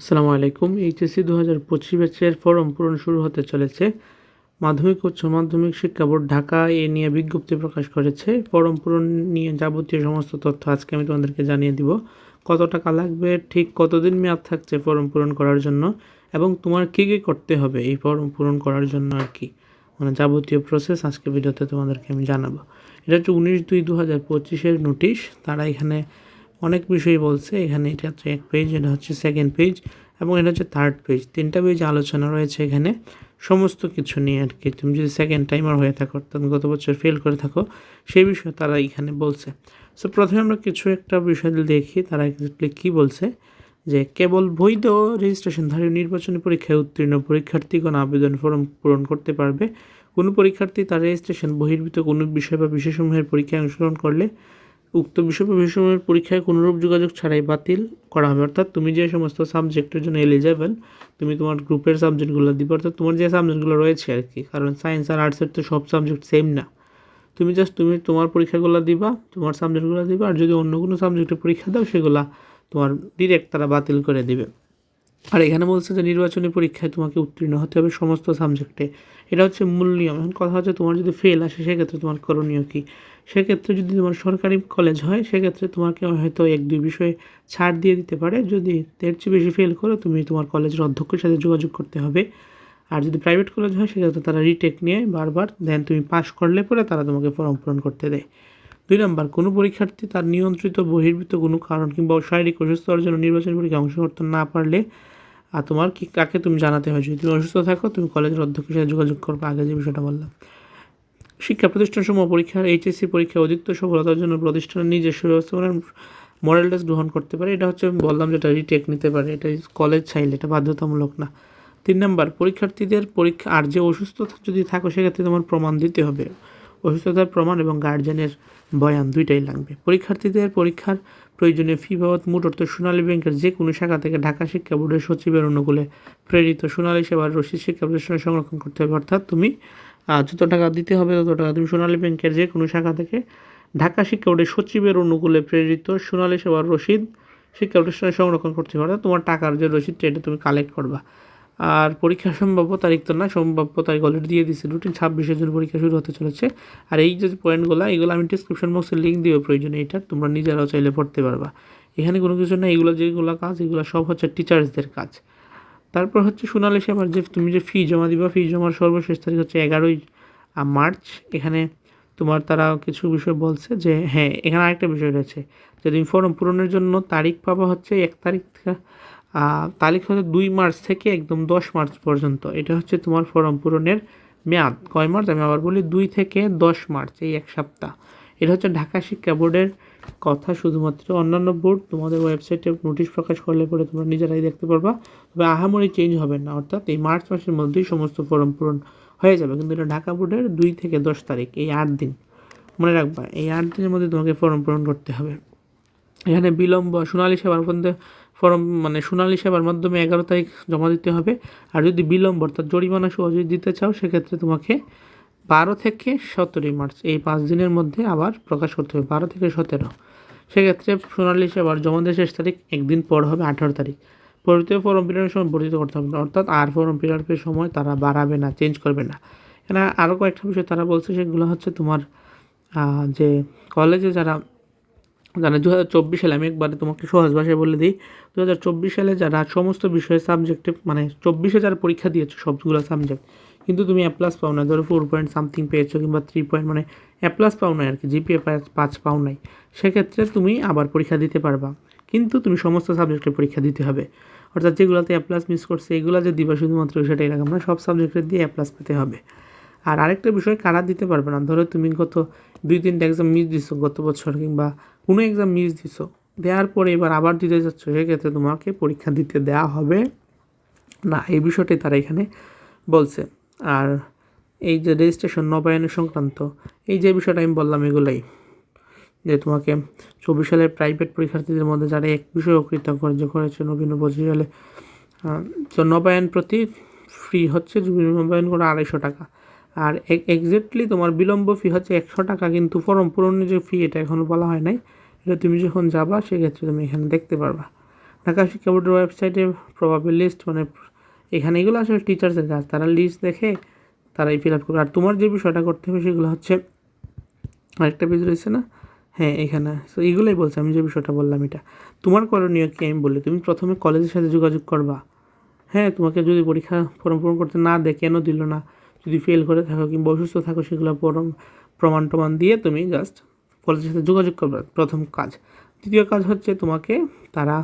আসসালামু আলাইকুম। এইচএসসি দু হাজার পঁচিশ ব্যাচের ফর্ম পূরণ শুরু হতে চলেছে। মাধ্যমিক উচ্চ মাধ্যমিক শিক্ষা বোর্ড ঢাকা এ নিয়ে বিজ্ঞপ্তি প্রকাশ করেছে। ফর্ম পূরণ নিয়ে যাবতীয় সমস্ত তথ্য আজকে আমি তোমাদেরকে জানিয়ে দিব। কত টাকা লাগবে, ঠিক কতদিন মেয়াদ থাকছে ফর্ম পূরণ করার জন্য, এবং তোমার কী কী করতে হবে এই ফর্ম পূরণ করার জন্য আর কি? মানে যাবতীয় প্রসেস আজকে ভিডিওতে তোমাদেরকে আমি জানাব। এটা হচ্ছে উনিশ দুই দু হাজার পঁচিশের নোটিশ তারা এখানে অনেক বিষয় বলছে। এখানে এটা হচ্ছে এক পেজ এটা হচ্ছে সেকেন্ড পেজ এবং এটা হচ্ছে থার্ড পেজ তিনটা পেজ আলোচনা রয়েছে এখানে। সমস্ত কিছু নিয়ে আর কি। তুমি যদি সেকেন্ড টাইমার হয়ে থাকো অর্থাৎ গত বছর ফেল করে থাকো, সেই বিষয়ে তারা এখানে বলছে। সো প্রথমে আমরা কিছু একটা বিষয় দেখি, তারা এক্সাক্টলি কী বলছে? যে কেবল বৈধ রেজিস্ট্রেশনধারী নির্বাচনী পরীক্ষায় উত্তীর্ণ পরীক্ষার্থীগণ আবেদন ফর্ম পূরণ করতে পারবে। কোনো পরীক্ষার্থী তার রেজিস্ট্রেশন বহির্ভূত কোনো বিষয় বা বিষয়সমূহের পরীক্ষায় অংশগ্রহণ করলে উক্ত বিষয় বিষয়ের পরীক্ষায় কোনোরূপ যোগাযোগ ছাড়াই বাতিল করা হবে। অর্থাৎ তুমি যে সমস্ত সাবজেক্টের জন্য এলিজেবল তুমি তোমার গ্রুপের সাবজেক্টগুলো দিবে। অর্থাৎ তোমার যে সাবজেক্টগুলো রয়েছে আর কি, কারণ সায়েন্স আর আর্টসের তো সব সাবজেক্ট সেম না। তুমি জাস্ট তুমি তোমার পরীক্ষাগুলো দিবা, তোমার সাবজেক্টগুলো দিবা, আর যদি অন্য কোনো সাবজেক্টের পরীক্ষা দাও, সেগুলো তোমার ডিরেক্ট তারা বাতিল করে দিবে। আর এখানে বলছে যে নির্বাচনী পরীক্ষায় তোমাকে উত্তীর্ণ হতে হবে সমস্ত সাবজেক্টে এটা হচ্ছে মূল নিয়ম। এখন কথা হচ্ছে তোমার যদি ফেল আসে, সেক্ষেত্রে তোমার করণীয় কী? সেক্ষেত্রে যদি তোমার সরকারি কলেজ হয়, সেক্ষেত্রে তোমাকে হয়তো এক, দুই বিষয়ে ছাড় দিয়ে দিতে পারে। যদি এর চেয়ে বেশি ফেল করো, তুমি তোমার কলেজের অধ্যক্ষের সাথে যোগাযোগ করতে হবে। আর যদি প্রাইভেট কলেজ হয়, সেক্ষেত্রে তারা রিটেক নিয়ে বারবার দেন তুমি পাশ করলে পরে তারা তোমাকে ফর্ম পূরণ করতে দেয়। দুই নম্বর, কোনো পরীক্ষার্থী তার নিয়ন্ত্রিত, বহির্ভূত কোনো কারণ কিংবা শারীরিক অসুস্থতার জন্য নির্বাচনী পরীক্ষায় অংশগ্রহণ করতে না পারলে আর তোমার কি, কাকে তুমি জানাতে হয়? যদি তুমি অসুস্থ থাকো, তুমি কলেজের অধ্যক্ষের সাথে যোগাযোগ করবে আগে যে বিষয়টা বললাম। শিক্ষা প্রতিষ্ঠানসমূহ পরীক্ষার, এইচএসসি পরীক্ষা অধিকতর সফলতার জন্য প্রতিষ্ঠানের নিজস্ব ব্যবস্থাপনার মডেল টেস্ট গ্রহণ করতে পারে। এটা হচ্ছে আমি বললাম যেটা রিটেক নিতে পারে। এটা কলেজ চাইলে, এটা বাধ্যতামূলক না। তিন নম্বর, পরীক্ষার্থীদের পরীক্ষা, আর যে অসুস্থতা যদি থাকো, সেক্ষেত্রে তোমার প্রমাণ দিতে হবে। অসুস্থতার প্রমাণ এবং গার্জেনের বয়ান দুইটাই লাগবে। পরীক্ষার্থীদের পরীক্ষার প্রয়োজনীয় ফি বাবদ মোট অর্থ সোনালী ব্যাংকের যে কোনো শাখা থেকে ঢাকা শিক্ষা বোর্ডের সচিবের অনুকূলে প্রেরিত সোনালী সেবার রসিদ শিক্ষা প্রতিষ্ঠানে সংরক্ষণ করতে হবে। অর্থাৎ তুমি যত টাকা দিতে হবে, তত টাকা তুমি সোনালী ব্যাংকের যে কোনো শাখা থেকে ঢাকা শিক্ষা বোর্ডের সচিবের অনুকূলে প্রেরিত সোনালী সেবার রসিদ শিক্ষা প্রতিষ্ঠানে সংরক্ষণ করতে হবে। অর্থাৎ তোমার টাকার যে রসিদটা, এটা তুমি কালেক্ট করবা। আর পরীক্ষা সম্ভাব্য তারিখ তো না সম্ভাব্য তারিখ অলরেডি দিয়ে দিচ্ছে রুটিন ছাব্বিশের জন্য পরীক্ষা শুরু হতে চলেছে। আর এই যে পয়েন্টগুলো এগুলো আমি ডিসক্রিপশন বক্সে লিঙ্ক দিও, প্রয়োজনে এটা। তোমরা নিজেরাও চাইলে পড়তে পারবা। এখানে কোনো কিছু না এগুলো যেগুলো কাজ, এগুলো সব হচ্ছে টিচার্সদের কাজ। তারপর হচ্ছে সোনালি সেবার যে, তুমি যে ফি জমা দিবা ফি জমার সর্বশেষ তারিখ হচ্ছে এগারোই মার্চ। এখানে তোমার তারা কিছু বিষয় বলছে যে হ্যাঁ এখানে আরেকটা বিষয় রয়েছে। যে তুমি ফর্ম পূরণের জন্য তারিখ পাবা হচ্ছে এক তারিখ তারিখ হচ্ছে দুই মার্চ থেকে একদম দশ মার্চ পর্যন্ত। এটা হচ্ছে তোমার ফর্ম পূরণের মেয়াদ। কয় মার্চ? আমি আবার বলি দুই থেকে দশ মার্চ, এই এক সপ্তাহ। এটা হচ্ছে ঢাকা শিক্ষা বোর্ডের কথা শুধুমাত্র। অন্যান্য বোর্ড তোমাদের ওয়েবসাইটে নোটিশ প্রকাশ করলে পরে তোমরা নিজেরাই দেখতে পারবা। তবে আহামরি চেঞ্জ হবে না, অর্থাৎ এই মার্চ মাসের মধ্যেই সমস্ত ফর্ম পূরণ হয়ে যাবে। কিন্তু এটা ঢাকা বোর্ডের দুই থেকে দশ তারিখ, এই আট দিন। মনে রাখবা, এই আট দিনের মধ্যে তোমাকে ফর্ম পূরণ করতে হবে। এখানে বিলম্ব, সোনালী সেবার মধ্যে ফর্ম মানে সোনালী সেবার মাধ্যমে এগারো তারিখ জমা দিতে হবে। আর যদি বিলম্ব, অর্থাৎ জরিমানা সহ যদি দিতে চাও, সেক্ষেত্রে তোমাকে বারো থেকে সতেরোই মার্চ, এই পাঁচ দিনের মধ্যে আবার প্রকাশ করতে হবে, বারো থেকে সতেরো। সেক্ষেত্রে সোনালী সেবার জমা দেওয়ার শেষ তারিখ একদিন পর হবে, আঠারো তারিখ। পরিবর্তিত ফর্ম ফিলাপের সময় বর্ধিত করতে হবে অর্থাৎ আর ফর্ম ফিলাপের সময় তারা বাড়াবে না, চেঞ্জ করবে না। এখানে আরও কয়েকটা বিষয় তারা বলছে, সেগুলো হচ্ছে তোমার যে কলেজে যারা যারা দু হাজার চব্বিশ সালে আমি একবারে তোমাকে সহজ ভাষায় বলে দিই। দু হাজার চব্বিশ সালে যারা সমস্ত বিষয়ে সাবজেক্টে মানে চব্বিশে যারা পরীক্ষা দিয়েছ, সবগুলো সাবজেক্ট কিন্তু তুমি এ প্লাস পাও না, ধরো ফোর পয়েন্ট সামথিং পেয়েছ কিংবা থ্রি পয়েন্ট মানে এ প্লাস পাও নাই আর কি জিপিএ পাঁচ পাও নাই। সেক্ষেত্রে তুমি আবার পরীক্ষা দিতে পারবা, কিন্তু তুমি সমস্ত সাবজেক্টে পরীক্ষা দিতে হবে। অর্থাৎ যেগুলোতে এ প্লাস মিস করছে, এগুলো যে দিবা শুধুমাত্র সেটা এরকম না সব সাবজেক্টের দিয়ে এ প্লাস পেতে হবে। আর আরেকটা বিষয়, কারা দিতে পারবে না? ধরো তুমি গত দুই তিনটা এক্সাম মিস দিছো গত বছর কিংবা কোনো এক্সাম মিস দিছো, দেওয়ার পরে এবার আবার দিতে যাচ্ছ, সেক্ষেত্রে তোমাকে পরীক্ষা দিতে দেওয়া হবে। না, এই বিষয়টাই তারা এখানে বলছে। আর এই যে রেজিস্ট্রেশন নবায়নের সংক্রান্ত, এই যে বিষয়টা আমি বললাম এগুলাই, যে তোমাকে চব্বিশ সালের প্রাইভেট পরীক্ষার্থীদের মধ্যে যারা এক বিষয় কৃতজ্ঞ করেছে নবীন পঁচিশ সালে তো নবায়ন প্রতি ফ্রি হচ্ছে, নবায়ন করে আড়াইশো টাকা। আর এক্স্যাক্টলি তোমার বিলম্ব ফি হচ্ছে একশো টাকা, কিন্তু ফর্ম পূরণের যে ফি এটা এখনও বলা হয় নাই। এটা তুমি যখন যাবা, সেক্ষেত্রে তুমি এখানে দেখতে পারবা। ঢাকা শিক্ষা বোর্ডের ওয়েবসাইটে প্রভাবের লিস্ট মানে এখানে এগুলো আসলে টিচার্সের কাজ। তারা লিস্ট দেখে তারাই ফিল আপ করবে। আর তোমার যে বিষয়টা করতে হবে সেগুলো হচ্ছে, আরেকটা পেজ রয়েছে না? হ্যাঁ এখানে। সো এগুলোই বলছে। আমি যে বিষয়টা বললাম এটা। তোমার করণীয় কি আমি বলি? তুমি প্রথমে কলেজের সাথে যোগাযোগ করবা। হ্যাঁ তোমাকে যদি পরীক্ষা ফর্ম পূরণ করতে না দেয়, কেন দিল না? যদি ফেল করে থাকো কিংবা অসুস্থ থাকো, সেগুলো পরম প্রমাণ টমাণ দিয়ে তুমি জাস্ট কলেজের সাথে যোগাযোগ করবে। প্রথম কাজ। দ্বিতীয় কাজ হচ্ছে তোমাকে তারা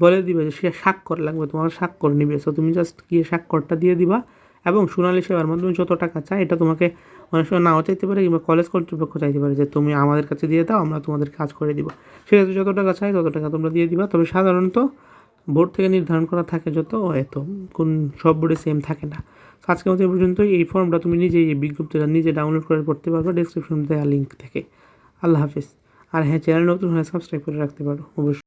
বলে দিবে যে সে স্বাক্ষর লাগবে, তোমার স্বাক্ষর নিবে। সো তুমি জাস্ট গিয়ে স্বাক্ষরটা দিয়ে দিবা এবং সোনালি সেবার মাধ্যমে যত টাকা চাই এটা তোমাকে অনেক সময় নাও চাইতে পারে কিংবা কলেজ কর্তৃপক্ষ চাইতে পারে যে তুমি আমাদের কাছে দিয়ে দাও, আমরা তোমাদের কাজ করে দিব। সেক্ষেত্রে যত টাকা চাই তত টাকা তোমরা দিয়ে দিবা। তবে সাধারণত বোর্ড থেকে নির্ধারণ করা থাকে যত, এত। কোন সব বোর্ডে সেম থাকে না। তো আজকের মতো এই পর্যন্ত এই ফর্মটা তুমি নিজেই এই বিজ্ঞপ্তিটা নিজে ডাউনলোড করে পড়তে পারবে। ডিসক্রিপশন দেওয়া লিঙ্ক থেকে। আল্লাহ হাফিজ। আর হ্যাঁ চ্যানেল নতুন হলে সাবস্ক্রাইব করে রাখতে পারো, অবশ্যই।